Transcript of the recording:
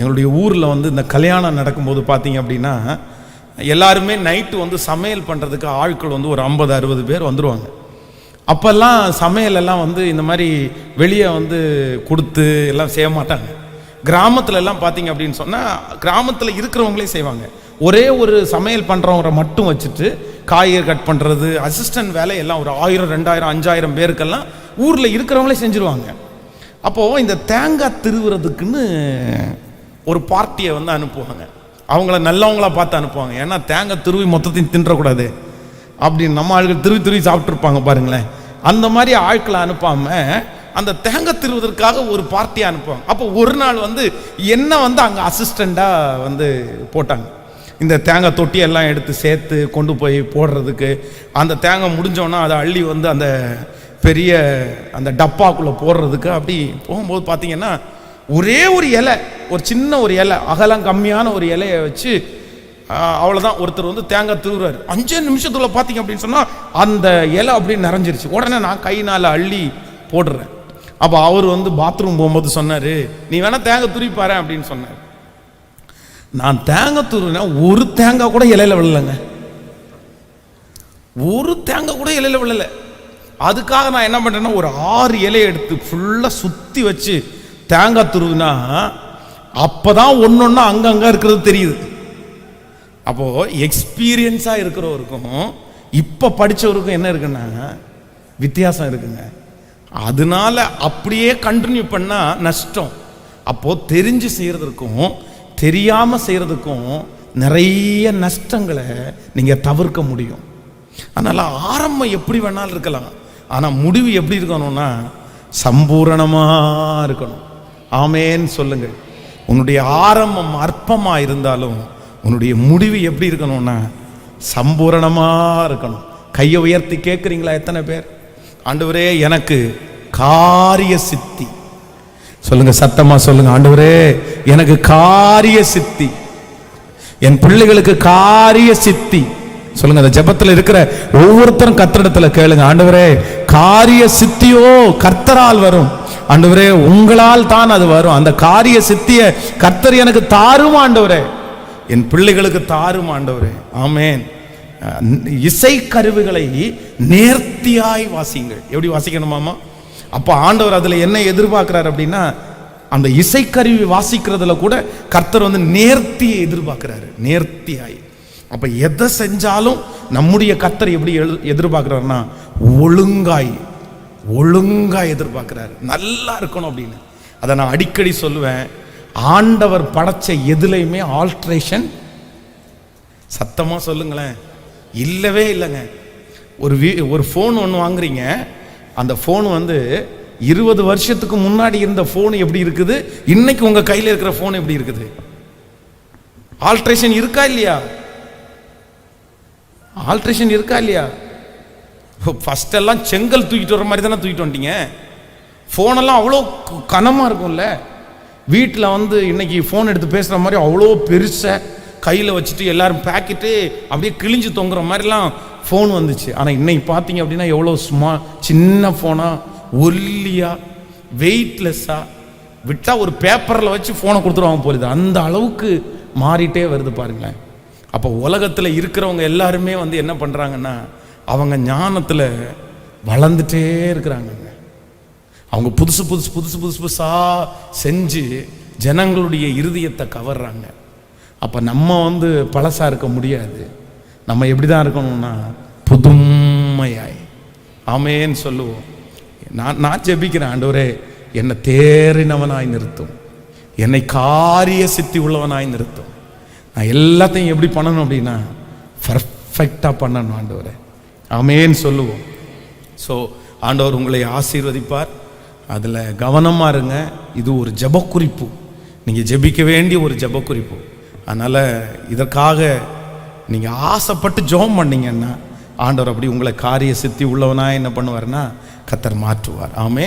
எங்களுடைய ஊரில் வந்து இந்த கல்யாணம் நடக்கும்போது பார்த்தீங்க அப்படின்னா எல்லாருமே நைட்டு வந்து சமையல் பண்ணுறதுக்கு ஆட்கள் வந்து ஒரு ஐம்பது அறுபது பேர் வந்துடுவாங்க அப்போல்லாம் சமையல் எல்லாம் வந்து இந்த மாதிரி வெளியே வந்து கொடுத்து எல்லாம் செய்ய மாட்டாங்க. கிராமத்துல எல்லாம் பார்த்தீங்க அப்படின்னு சொன்னால் கிராமத்தில் இருக்கிறவங்களே செய்வாங்க. ஒரே ஒரு சமையல் பண்ணுறவங்களை மட்டும் வச்சுட்டு காய்கறி கட் பண்ணுறது அசிஸ்டன்ட் வேலை எல்லாம் ஒரு ஆயிரம் ரெண்டாயிரம் அஞ்சாயிரம் பேருக்கெல்லாம் ஊரில் இருக்கிறவங்களே செஞ்சுருவாங்க. அப்போது இந்த தேங்காய் திருவுறதுக்குன்னு ஒரு பார்ட்டியை வந்து அனுப்புவாங்க. அவங்கள நல்லவங்களா பார்த்து அனுப்புவாங்க. ஏன்னா தேங்காய் திருவி மொத்தத்தையும் தின்றக்கூடாது. அப்படின்னு நம்ம ஆட்கள் திருவி திருவி சாப்பிட்ருப்பாங்க பாருங்களேன். அந்த மாதிரி ஆட்களை அனுப்பாம அந்த தேங்காய் திருவதற்காக ஒரு பார்ட்டியை அனுப்புவாங்க. அப்போ ஒரு நாள் வந்து என்ன வந்து அங்கே அசிஸ்டண்ட்டாக வந்து போட்டாங்க. இந்த தேங்காய் தொட்டி எல்லாம் எடுத்து சேர்த்து கொண்டு போய் போடுறதுக்கு அந்த தேங்காய் முடிஞ்சோன்னா அதை அள்ளி வந்து அந்த பெரிய அந்த டப்பாக்குள்ளே போடுறதுக்கு அப்படி போகும்போது பார்த்தீங்கன்னா ஒரே ஒரு இலை ஒரு சின்ன ஒரு இலை அகலம் கம்மியான ஒரு இலையை வச்சு அவ்வளோதான் ஒருத்தர் வந்து தேங்காய் திருவுறாரு அஞ்சே நிமிஷத்துல பார்த்தீங்க அப்படின்னு சொன்னால் அந்த இலை அப்படியே நிறைஞ்சிருச்சு. உடனே நான் கைனால் அள்ளி போடுறேன் அப்போ அவர் வந்து பாத்ரூம் போகும்போது சொன்னார் நீ வேணால் தேங்காய் துருவிப்பாரு அப்படின்னு சொன்னார். நான் தேங்காய் துருவினா ஒரு தேங்காய் கூட இலையில விழலைங்க. ஒரு தேங்காய் கூட இலையில விழல. அதுக்காக நான் என்ன பண்ணுறேன்னா ஒரு ஆறு இலையை எடுத்து ஃபுல்லாக சுற்றி வச்சு தேங்காய் துருவினா அப்பதான் ஒன்னொன்னா அங்கங்கே இருக்கிறது தெரியுது. அப்போ எக்ஸ்பீரியன்ஸா இருக்கிறவருக்கும் இப்ப படிச்சவருக்கும் என்ன இருக்குன்னா வித்தியாசம் இருக்குங்க. அதனால அப்படியே கண்டினியூ பண்ணா நஷ்டம். அப்போ தெரிஞ்சு செய்யறதுக்கும் தெரியாம செய்யறதுக்கும் நிறைய நஷ்டங்களை நீங்க தவிர்க்க முடியும். அதனால ஆரம்பம் எப்படி வேணாலும் இருக்கலாம். ஆனா முடிவு எப்படி இருக்கணும்னா சம்பூரணமா இருக்கணும். ஆமேன்னு சொல்லுங்கள். உன்னுடைய ஆரம்பம் அற்பமா இருந்தாலும் உன்னுடைய முடிவு எப்படி இருக்கணும்னா சம்பூரணமா இருக்கணும். கையை உயர்த்தி கேட்குறீங்களா எத்தனை பேர்? ஆண்டவரே எனக்கு காரிய சித்தி. சொல்லுங்க சத்தமா சொல்லுங்க ஆண்டவரே எனக்கு காரிய சித்தி. என் பிள்ளைகளுக்கு காரிய சித்தி. சொல்லுங்க அந்த ஜபத்தில் இருக்கிற ஒவ்வொருத்தரும் கத்திரிடத்துல கேளுங்க ஆண்டவரே காரிய சித்தியோ கர்த்தரால் வரும். ஆண்டவரே உங்களால் தான் அது வரும். அந்த காரிய சித்திய கர்த்தர் எனக்கு தாரும் ஆண்டவரே. என் பிள்ளைகளுக்கு தாரும் ஆண்டவரே. ஆமேன். இசை கருவிகளை நேர்த்தியாய் வாசிங்கள் எப்படி வாசிக்கணுமாமா அப்போ ஆண்டவர் அதில் என்ன எதிர்பார்க்கிறார் அப்படின்னா அந்த இசைக்கருவி வாசிக்கிறதுல கூட கர்த்தர் வந்து நேர்த்தியை எதிர்பார்க்கிறாரு. நேர்த்தியாய். அப்போ எதை செஞ்சாலும் நம்முடைய கர்த்தர் எப்படி எழு- எதிர்பார்க்கிறாருன்னா ஒழுங்காய் ஒழுங்காக எதிர்பார்க்குறாரு. நல்லா இருக்கணும் அப்படின்னு. அதை நான் அடிக்கடி சொல்லுவேன். ஆண்டவர் படைச்ச எதுலையுமே ஆல்ட்ரேஷன் சத்தமாக சொல்லுங்களேன். இல்லவே இல்லைங்க. ஒரு வீ ஒரு ஃபோன் ஒன்று வாங்குறீங்க. அந்த ஃபோன் வந்து இருபது வருஷத்துக்கு முன்னாடி இருந்த ஃபோன் எப்படி இருக்குது? இன்னைக்கு உங்கள் கையில் இருக்கிற ஃபோன் எப்படி இருக்குது? ஆல்ட்ரேஷன் இருக்கா இல்லையா? ஆல்ட்ரேஷன் இருக்கா இல்லையா? ஃபஸ்ட்டெல்லாம் செங்கல் தூக்கிட்டு வர மாதிரி தானே தூக்கிட்டு வந்துட்டீங்க ஃபோனெல்லாம் அவ்வளோ கனமாக இருக்கும்ல. வீட்டில் வந்து இன்னைக்கு ஃபோன் எடுத்து பேசுகிற மாதிரி அவ்வளோ பெருசாக கையில் வச்சுட்டு எல்லாரும் பேக்கெட்டு அப்படியே கிழிஞ்சு தொங்குற மாதிரிலாம் ஃபோன் வந்துச்சு. ஆனால் இன்னைக்கு பார்த்தீங்க அப்படின்னா எவ்வளோ சும்மா சின்ன ஃபோனாக ஒல்லியாக வெயிட்லெஸ்ஸாக விட்டால் ஒரு பேப்பரில் வச்சு ஃபோனை கொடுத்துருவாங்க போகுது அந்த அளவுக்கு மாறிட்டே வருது பாருங்களேன். அப்போ உலகத்தில் இருக்கிறவங்க எல்லாருமே வந்து என்ன பண்ணுறாங்கன்னா அவங்க ஞானத்தில் வளர்ந்துட்டே இருக்கிறாங்கங்க அவங்க புதுசு புதுசு புதுசு புதுசு புதுசாக செஞ்சு ஜனங்களுடைய இருதயத்தை கவர்றாங்க. அப்போ நம்ம வந்து பழசாக இருக்க முடியாது. நம்ம எப்படி தான் இருக்கணும்னா புதுமையாய். ஆமேன்னு சொல்லுவோம். நான் நான் ஜெபிக்கிறேன் ஆண்டவரே என்னை தேறினவனாய் நிறுத்தும். என்னை காரிய சித்தி உள்ளவனாய் நிறுத்தும். நான் எல்லாத்தையும் எப்படி பண்ணணும் அப்படின்னா பர்ஃபெக்டாக பண்ணணும் ஆண்டவரே. ஆமேன்னு சொல்லுவோம். ஸோ ஆண்டவர் உங்களை ஆசீர்வதிப்பார். அதில் கவனமாக இருங்க. இது ஒரு ஜபக்குறிப்பு. நீங்கள் ஜெபிக்க வேண்டிய ஒரு ஜபக்குறிப்பு. அதனால் இதற்காக நீங்கள் ஆசைப்பட்டு ஜெபம் பண்ணீங்கன்னா ஆண்டவர் அப்படி உங்களை காரிய சித்தி உள்ளவனா என்ன பண்ணுவார்னா கத்தர் மாற்றுவார். ஆமே